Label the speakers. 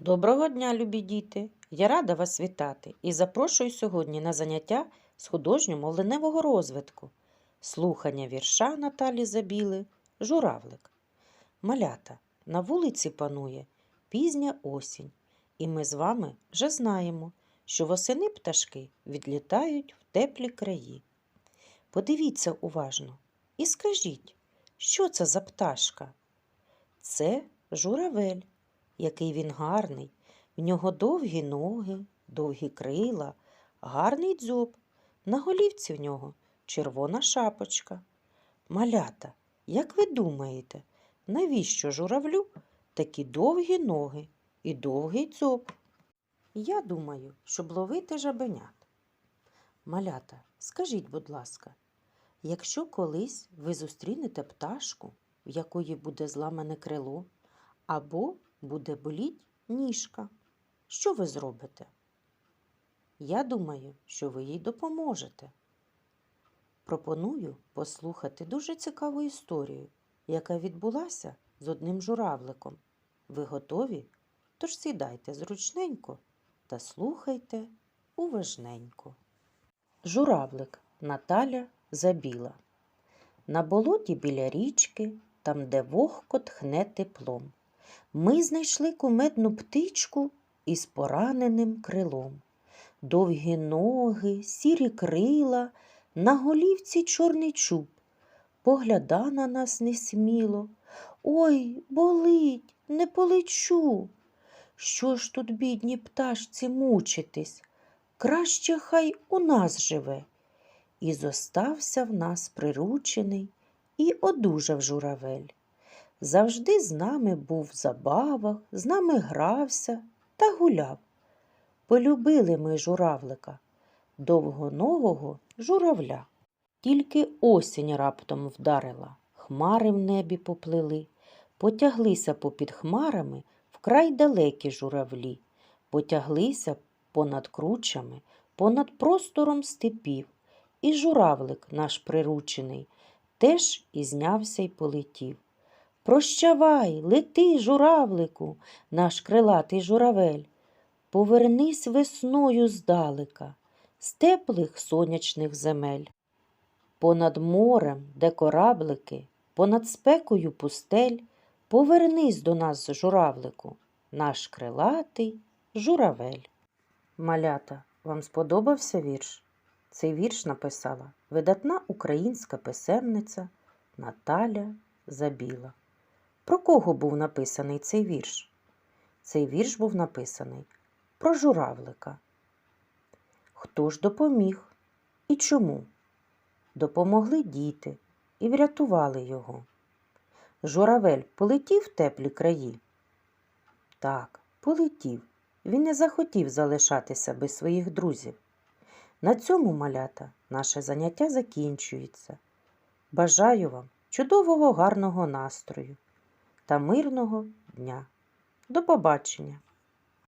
Speaker 1: Доброго дня, любі діти! Я рада вас вітати і запрошую сьогодні на заняття з художньо-мовленевого розвитку. Слухання вірша Наталі Забіли Журавлик. Малята, на вулиці панує пізня осінь, і ми з вами вже знаємо, що восени пташки відлітають в теплі краї. Подивіться уважно і скажіть, що це за пташка? Це журавель який він гарний. В нього довгі ноги, довгі крила, гарний дзьоб. На голівці в нього червона шапочка. Малята, як ви думаєте, навіщо журавлю такі довгі ноги і довгий дзьоб? Я думаю, щоб ловити жабенят. Малята, скажіть, будь ласка, якщо колись ви зустрінете пташку, в якої буде зламане крило, або буде боліть ніжка. Що ви зробите? Я думаю, що ви їй допоможете. Пропоную послухати дуже цікаву історію, яка відбулася з одним журавликом. Ви готові? Тож сідайте зручненько та слухайте уважненько. Журавлик Наталя Забіла. На болоті біля річки, там, де вогко тхне теплом. Ми знайшли кумедну птичку із пораненим крилом. Довгі ноги, сірі крила, на голівці чорний чуб. Погляда на нас несміло. Ой, болить, не полечу. Що ж тут, бідні пташці, мучитись? Краще хай у нас живе. І зостався в нас приручений і одужав журавель завжди з нами був в забавах, з нами грався та гуляв. Полюбили ми журавлика, довгоногого журавля. Тільки осінь раптом вдарила, хмари в небі поплили, потяглися попід хмарами вкрай далекі журавлі, потяглися понад кручами, понад простором степів, і журавлик наш приручений теж ізнявся й полетів. Прощавай, лети, журавлику, наш крилатий журавель. Повернись весною здалека, з теплих сонячних земель. Понад морем, де кораблики, понад спекою пустель, повернись до нас, журавлику, наш крилатий журавель. Малята, вам сподобався вірш? Цей вірш написала видатна українська писемниця Наталя Забіла. Про кого був написаний цей вірш? Цей вірш був написаний про журавлика. Хто ж допоміг і чому? Допомогли діти і врятували його. Журавель полетів в теплі краї? Так, полетів. Він не захотів залишатися без своїх друзів. На цьому малята наше заняття закінчується. Бажаю вам чудового гарного настрою та мирного дня. До побачення!